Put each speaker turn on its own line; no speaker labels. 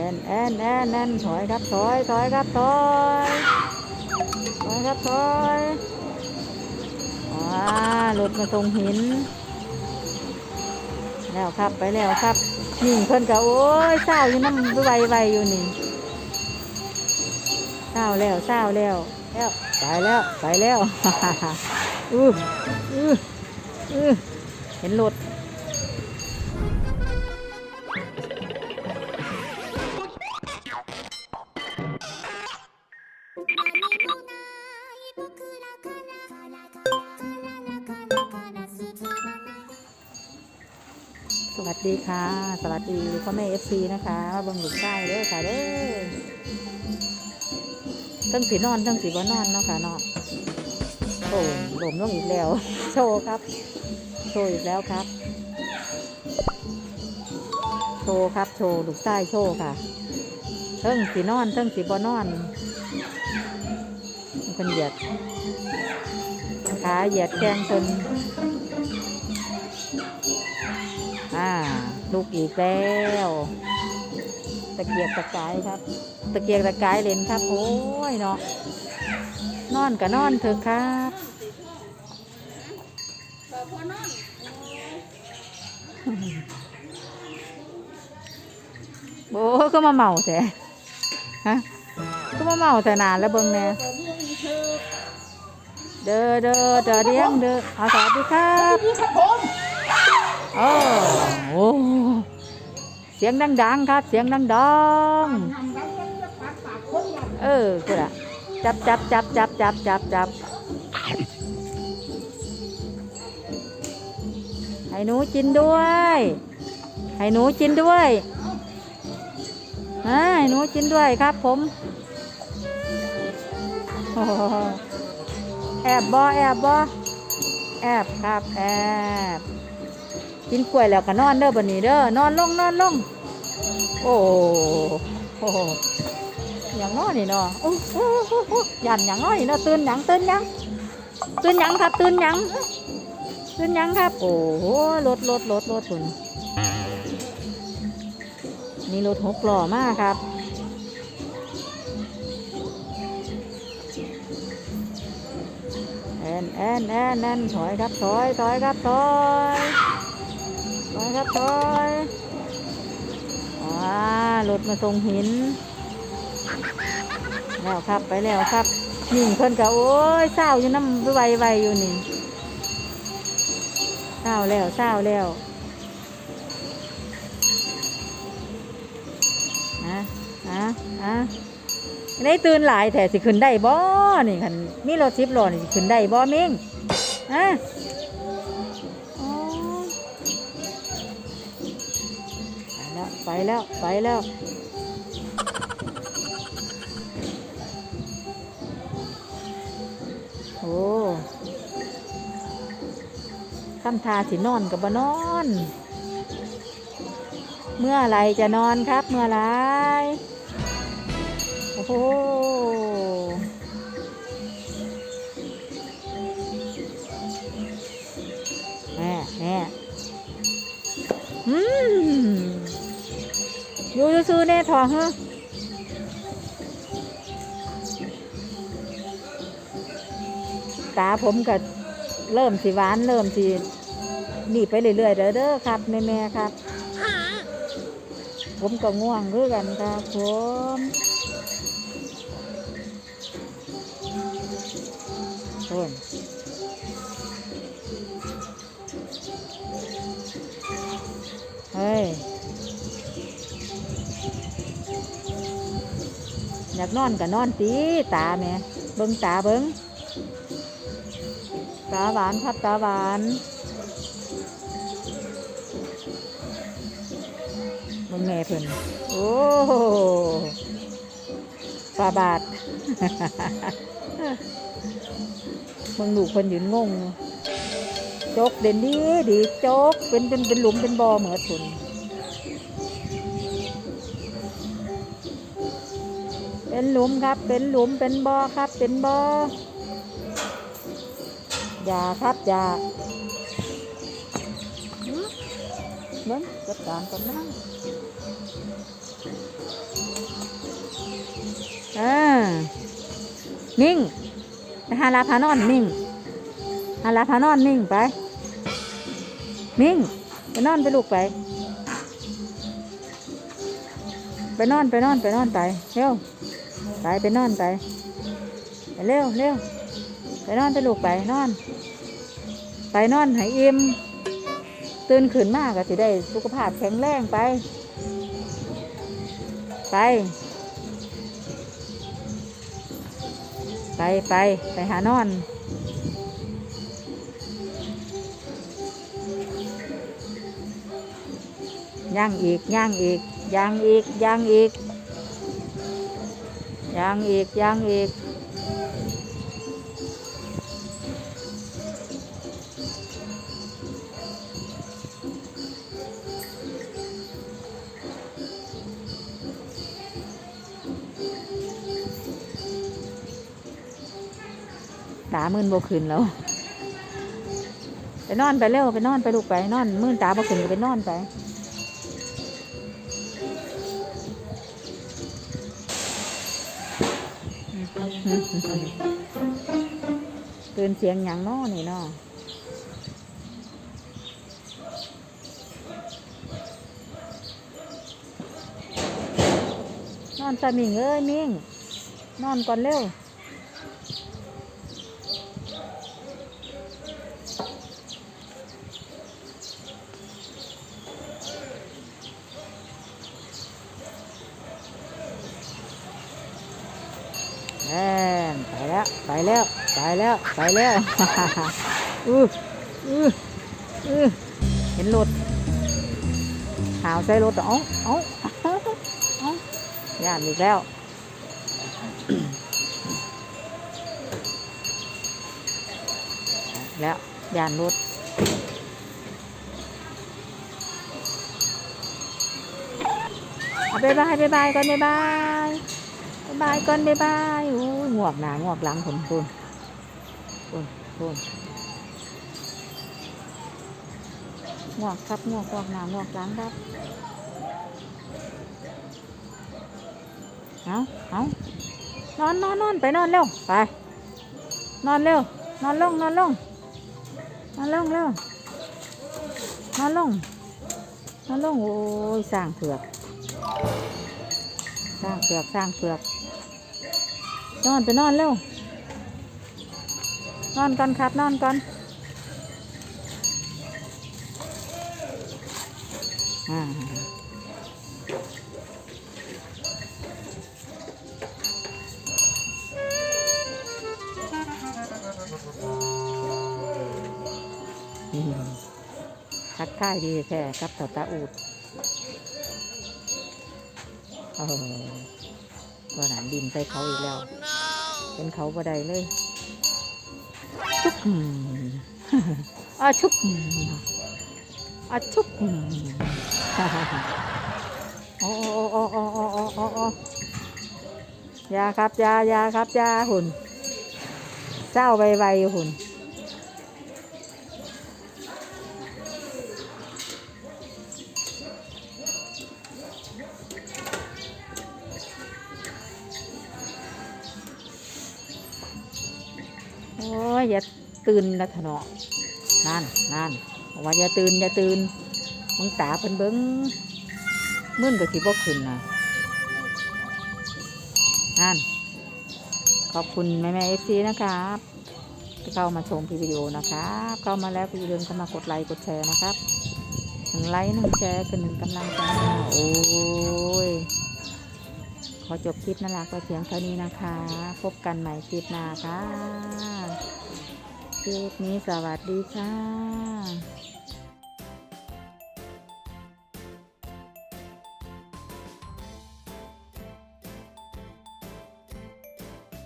อนแอนแอนแอนถอยครับถอยถอยครับถอยถอยครับถอยว้ารถมาตรงหิน แล้วครับไปแล้วครับนี่เพิ่นก็โอ้ยเศร้าอยู่น้ำไวไวอยู่นี่เศร้าแล้วเศร้าแล้วแล้วไปแล้วไปแล้วอืออืออือเห็นรถ สวัสดีค่ะ สวัสดีพ่อแม่เอฟซีนะคะมาบิ่งหลุมได้เด้อค่ะเด้อทั้งสีนอนทั้งสีบ่นอนเนาะค่ะเนาะโอ้หลมลงอีกแล้ว โชว์ครับ โชว์อีกแล้วครับ โชว์ครับ โชว์ลูกใต้โชว์ค่ะเทั้งสีนอนเทั้งสีบ่นอน คนเหยียดขาเหยียดแข้งจนอ่าลูกอีกแล้วตะเกียกตะกายครับ ตะเกียกตะกายเล่นครับ โอ้ยเนาะนอนกับนอนเถอะครับโอ้ก็มาเมาแต่ฮะก็มาเมาแต่นานแล้วเบิ่งแน่ เด้อเด้อเด้อเดียงเด้ออาสวัสดีครับโอ้โหเสียงดังๆครับ เสียงดังๆเออกูละจับจับจับจับจับจับจับให้หนูกินด้วย ให้หนูกินด้วยให้หนูกินด้วยครับผมโอ้ แอบบอแอบบอแอบครับแอบกินกล้วยแล้วก็นอนเด้อบันนี้เด้อนอนลงนอนลงโอ้โหอย่างน้อนี่เนาะโอ้โหยันอย่างน้อนี่เนาะตื่นหยังตื่นหยังตื่นหยังครับตื่นหยังตื่นหยังครับ โอ้โหรถรถรถรถคุณนี่รถหกล้อมากครับ อนแอนแอนแอนถอยครับถอยถอยครับถอยถอยครับถอยว้ารถมาตรงหิน แล้วครับไปแล้วครับนี่เพิ่นก็โอ้ยเศร้าอยู่น้ำไวไวอยู่นี่เศร้าแล้วเศร้าแล้วอะอะอะ ได้ตื่นหลายแต่สิขึ้นได้บ่นี่คันมีรถสิบล้อนี่สิขึ้นได้บ่เม้งอะไปแล้วไปแล้วไปแล้ว โอ้คำทาสินอนกับบนอน เมื่อไรจะนอนครับเมื่อไร หแม่แม่อืมอยู่ซื้อแน่ทองเหรอตาผมก็เริ่มสิหวานเริ่มสินี่ไปเรื่อยๆเด้อเด้อครับแม่แม่ ๆ ครับ ผมก็ง่วงคือกันครับผม โอนเฮ้ย อยากนอนก็นอนตีตาแม่เบิ้งตาเบิ้งตาหวานครับตาหวานมึงแม่เพิ่นโอ้ปลาบาท มึงลูกเพิ่นยืนงงโจกเด่นดีดีโจกเป็นเป็นเป็นหลุมเป็นบ่อเหมือนทุนเป็นหลุมครับ เป็นหลุมเป็นบ่อครับ เป็นบ่ออย่าครับอย่าหืมเบิ้งจัดการก่อนนะเออนิ่ง ไปหาลาพานอนนิ่งหาลาพานอนนิ่งไป นิ่ง ไปนอนไปลูกไป ไปนอนไปนอนไปนอนไปเร็วไปไปนอนไปไปเร็วเร็วไปนอนไปลูกไปนอน ไปนอนให้อิ่มตื่นขึ้นมากก็สิได้สุขภาพแข็งแรงไป ไป ไปไปไปหานอนย่างอีกย่างอีกย่างอีกย่างอีกย่างอีกย่างอีก ตามื่นโบขึ้นแล้วไปนอนไปเร็วไปนอนไปลูกไปนอนมื่นตาโบขึ้นก็ไปนอนไปตื่นเสียงหยังน้อนี่น้ออนอนตามิงเอ้ยมิงนอนก่อนเร็ว แอนไปแล้ว ไปแล้ว ไปแล้ว ไปแล้วอืออืออือเห็นรถหาวใส่รถเอ้าเอ้าเอ้าย่านอีกแล้วแล้วย่านรถบายบายบายบายก่อนบายบายบายบายก่อนบายบาย โอ้ยงวกหนางวกหลังผมคุณคุณคุณงวกครับงวกงวกหนางวกหลังครับเอาเอานอนนอนนอนไปนอนเร็วไป นอนเร็วนอนลงนอนลงนอนลงเร็วนอนลงนอนลงโอ้ยสร้างเผือก สร้างเผือกสร้างเผือก นอนไปนอนเร็วนอนก่อนครับนอนก่อนอ่าอืมทักทายดีแค่ครับต่อตาอูดเออตัวหนานดินใส่เขาอีกแล้ว เป็นเขาบ่ได้เลย ชุบอาชุบอาชุบโอ้โอ้โอ้โอ้โอ้โอ้โอ้ยาครับยายาครับยาหุ่นเศร้าใบใบหุ่น ยอย่าตื่นนะทะเนาะนั่นนั่นบอกว่าอย่าตื่นอย่าตื่นมึงตาเพิ่นเบิ้งมึนก็สิบ่ขึ้นนะนั่นขอบคุณแม่แม่เอฟซีนะครับที่เข้ามาชมวิดีโอนะครับเข้ามาแล้วก็อย่าลืมเข้ามากดไลค์กดแชร์นะครับหนึ่งไลค์หนึ่งแชร์คือหนึ่งกำลังใจโอ้ยขอจบคลิปน่ารักไว้เพียงเท่านี้นะคะ พบกันใหม่คลิปหน้าค่ะ คลิปนี้สวัสดีค่ะ